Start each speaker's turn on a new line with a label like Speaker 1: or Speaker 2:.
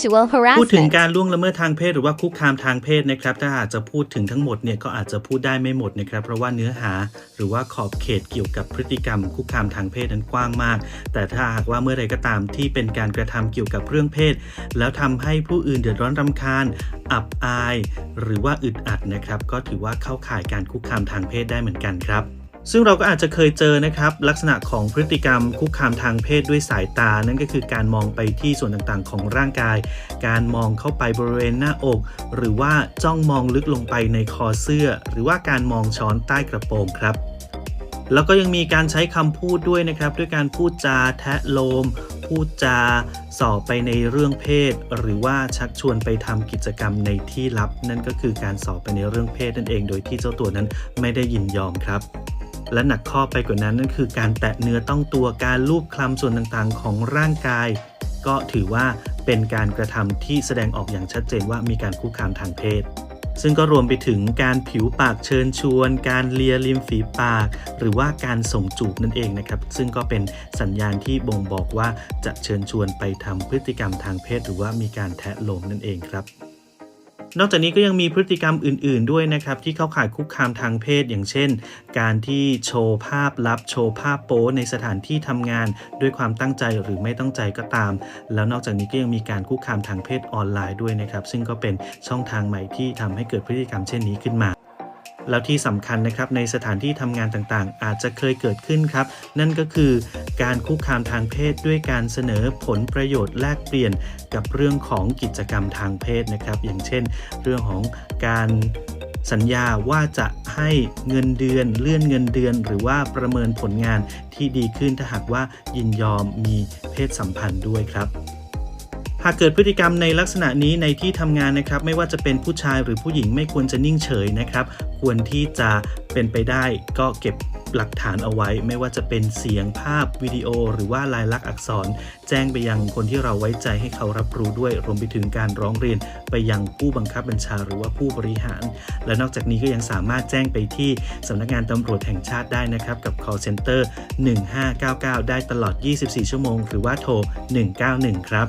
Speaker 1: sexual
Speaker 2: พูดถึง
Speaker 1: harassment.
Speaker 2: การล่วงละเมิดทางเพศหรือว่าคุกคามทางเพศนะครับถ้าอาจจะพูดถึงทั้งหมดเนี่ยก็อาจจะพูดได้ไม่หมดนะครับเพราะว่าเนื้อหาหรือว่าขอบเขตเกี่ยวกับพฤติกรรมคุกคามทางเพศนั้นกว้างมาก แต่ถ้าหากว่าเมื่อใดก็ตามที่เป็นการกระทำเกี่ยวกับเรื่องเพศ แล้วทำให้ผู้อื่นเดือดร้อนรำคาญ อับอาย หรือว่าอึดอัดนะครับก็ถือว่าเข้าข่ายการคุกคามทางเพศได้เหมือนกันครับ ซึ่งเราก็อาจจะเคยเจอนะครับ ลักษณะของพฤติกรรมคุกคามทางเพศด้วยสายตา นั่นก็คือการมองไปที่ส่วนต่างๆ ของร่างกาย การมองเข้าไปบริเวณหน้าอก หรือว่าจ้องมองลึกลงไปในคอเสื้อ หรือว่าการมองช้อนใต้กระโปรงครับแล้วก็ยังมีการใช้คำพูดด้วยนะครับ ด้วยการพูดจาแทะโลม พูดจาสอบไปในเรื่องเพศ หรือว่าชักชวนไปทำกิจกรรมในที่ลับ นั่นก็คือการสอบไปในเรื่องเพศนั่นเอง โดยที่เจ้าตัวนั้นไม่ได้ยินยอมครับ และหนักข้อไปกว่านั้นนั่นคือการแตะเนื้อต้องตัวการลูบคลำส่วนต่างๆ ของร่างกาย ก็ถือว่าเป็นการกระทำที่แสดงออกอย่างชัดเจนว่ามีการคุกคามทางเพศ ซึ่งก็รวมไปถึงการผิวปากเชิญชวน การเลียริมฝีปาก หรือว่าการส่งจูบนั่นเองนะครับ ซึ่งก็เป็นสัญญาณที่บ่งบอกว่าจะเชิญชวนไปทำพฤติกรรมทางเพศ หรือว่ามีการแทะโลมนั่นเองครับ นอกจากนี้ก็ยังมีพฤติกรรมอื่น ๆ ด้วยนะครับ ที่เข้าข่ายคุกคามทางเพศอย่างเช่น การที่โชว์ภาพลับโชว์ภาพโป๊ในสถานที่ทำงาน ด้วยความตั้งใจหรือไม่ตั้งใจก็ตาม แล้วนอกจากนี้ก็ยังมีการคุกคามทางเพศออนไลน์ด้วยนะครับ ซึ่งก็เป็นช่องทางใหม่ที่ทำให้เกิดพฤติกรรมเช่นนี้ขึ้นมา แล้วที่สำคัญนะครับในสถานที่ทำงานต่างๆ อาจจะเคยเกิดขึ้นครับ นั่นก็คือการคุกคามทางเพศด้วยการเสนอผลประโยชน์แลกเปลี่ยนกับเรื่องของกิจกรรมทางเพศนะครับ อย่างเช่น เรื่องของการสัญญาว่าจะให้เงินเดือนเลื่อนเงินเดือน หรือว่าประเมินผลงานที่ดีขึ้นถ้าหากว่ายินยอมมีเพศสัมพันธ์ด้วยครับ หากเกิดพฤติกรรมในลักษณะนี้ในที่ทำงานนะครับ ไม่ว่าจะเป็นผู้ชายหรือผู้หญิงไม่ควรจะนิ่งเฉยนะครับ ควรที่จะเป็นไปได้ก็เก็บหลักฐานเอาไว้ ไม่ว่าจะเป็นเสียงภาพวิดีโอ หรือว่าลายลักษณ์อักษร แจ้งไปยังคนที่เราไว้ใจให้เขารับรู้ด้วย รวมไปถึงการร้องเรียนไปยังผู้บังคับบัญชาหรือว่าผู้บริหาร และนอกจากนี้ก็ยังสามารถแจ้งไปที่สำนักงานตำรวจแห่งชาติได้นะครับ กับ call center 1599 ได้ตลอด 24 ชั่วโมง หรือว่าโทร 191 ครับ